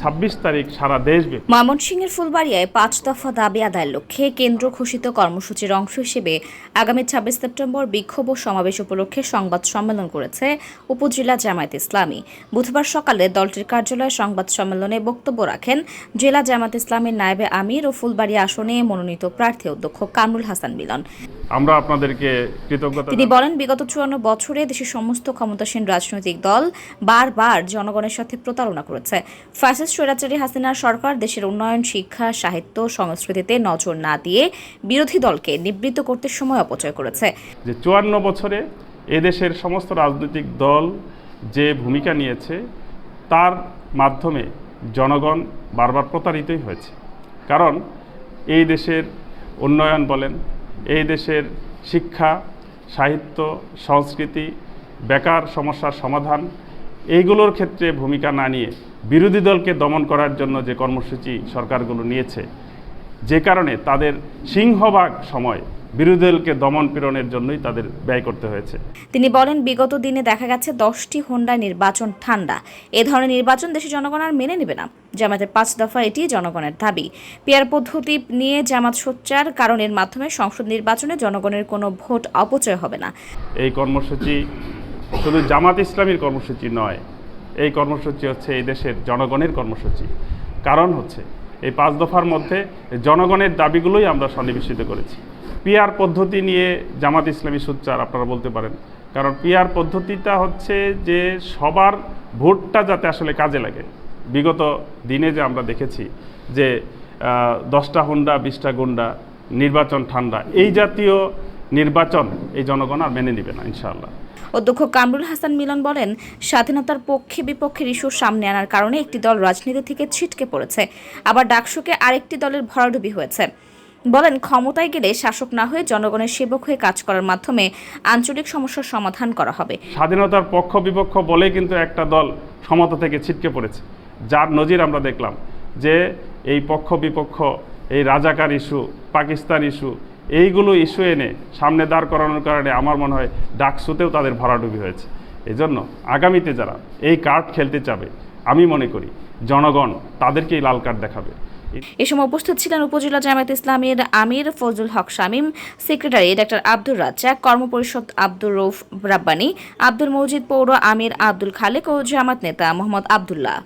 ছাব্বিশ তারিখ সারা দেশব্যাপী। ময়মনসিংহের ফুলবাড়িয়ায় পাঁচ দফা দাবি আদায়ের লক্ষ্যে কেন্দ্র ঘোষিত কর্মসূচির অংশ হিসেবে আগামী ছাব্বিশ সেপ্টেম্বর বিক্ষোভ ও সমাবেশ উপলক্ষে সংবাদ সম্মেলন করেছে উপজেলা জামায়াত ইসলামী। বুধবার সকালে দলটির কার্যালয়ে সংবাদ সম্মেলনে বক্তব্য রাখেন জেলা জামায়াত ইসলামীর নায়েবে আমির ও ফুলবাড়িয়া আসনে মনোনীত প্রার্থী অধ্যক্ষ কামরুল হাসান মিলন। আমরা আপনাদেরকে কৃতজ্ঞতা তিনি বলেন বিগত চুয়ান্ন বছরে দেশের সমস্ত ক্ষমতাসীন রাজনৈতিক দল বারবার জনগণের সাথে প্রতারণা করেছে। ফ্যাসিস্ট স্বৈরাচারী হাসিনার সরকার দেশের উন্নয়ন, শিক্ষা, সাহিত্য, সংস্কৃতিতে নজর না দিয়ে বিরোধী দলকে নিবৃত্ত করতে সময় অপচয় করেছে। যে চুয়ান্ন বছরে এদেশের সমস্ত রাজনৈতিক দল যে ভূমিকা নিয়েছে, তার মাধ্যমে জনগণ বারবার প্রতারিতই হয়েছে। কারণ এই দেশের উন্নয়ন বলেন, এই দেশের শিক্ষা, সাহিত্য, সংস্কৃতি, বেকার সমস্যার সমাধান এইগুলোর ক্ষেত্রে ভূমিকা না নিয়ে বিরোধী দলকে দমন করার জন্য যে কর্মসূচি সরকারগুলো নিয়েছে যে কারণে তাদের সিংহভাগ সময় বিরোধী দলকে দমন পীড়নের জন্যই তাদের ব্যয় করতে হয়েছে। তিনি বলেন বিগত দিনে দেখা গেছে দশটি হোন্ডায় নির্বাচন ঠান্ডা। এ ধরনের নির্বাচন দেশের জনগণ আর মেনে নেবে না। জামাতের পাঁচ দফা এটি জনগণের দাবি। পিয়ার পদ্ধতি নিয়ে জামাত সোচ্চার কারণ এর মাধ্যমে সংসদ নির্বাচনে জনগণের কোনো ভোট অপচয় হবে না। এই কর্মসূচি শুধু জামাত ইসলামীর কর্মসূচি নয়, এই কর্মসূচি হচ্ছে এই দেশের জনগণের কর্মসূচি। কারণ হচ্ছে, এই পাঁচ দফার মধ্যে জনগণের দাবিগুলোই আমরা সন্নিবেশিত করেছি। পিয়ার পদ্ধতি নিয়ে জামাত ইসলামী সোচ্চার, আপনারা বলতে পারেন। কারণ পিয়ার পদ্ধতিটা হচ্ছে যে সবার ভোটটা যাতে আসলে কাজে লাগে। বিগত দিনে যে আমরা দেখেছি যে দশটা হুন্ডা, বিশটা গুন্ডা, নির্বাচন ঠান্ডা, এই জাতীয় নির্বাচন এই জনগণ আর মেনে নেবে না, ইনশাআল্লাহ। অধ্যক্ষ কামরুল হাসান মিলন বলেন, স্বাধীনতার পক্ষে বিপক্ষের ইস্যু সামনে আনার কারণে একটি দল রাজনীতি থেকে ছিটকে পড়েছে, আবার ডাকসুকে আরেকটি দলের ভরাডুবি হয়েছে। বলেন, ক্ষমতায় গেলে শাসক না হয়ে জনগণের সেবক হয়ে কাজ করার মাধ্যমে আঞ্চলিক সমস্যার সমাধান করা হবে। স্বাধীনতার পক্ষ বিপক্ষ বলে কিন্তু একটা দল ক্ষমতা থেকে ছিটকে পড়েছে। যার নজির আমরা দেখলাম যে এই পক্ষ বিপক্ষ, এই রাজাকার ইস্যু, পাকিস্তান ইস্যু এইগুলো ইস্যু এনে সামনে দাঁড় করানোর কারণে আমার মনে হয় ডাকসুতেও তাদের ভরাডুবি হয়েছে। এজন্য আগামীতে যারা এই কার্ড খেলতে চাবে, আমি মনে করি জনগণ তাদেরকেই লাল কার্ড দেখাবে। এ সময় উপস্থিত ছিলেন উপজেলা জামায়াত ইসলামের আমির ফজলুল হক শামীম, সেক্রেটারি ডাক্তার আব্দুর রাজ্জাক কর্মপরিষদ আব্দুর রৌফ রাব্বানী, আব্দুল মজিদ পৌর আমির আব্দুল খালেক ও জামাত নেতা মোহাম্মদ আবদুল্লাহ।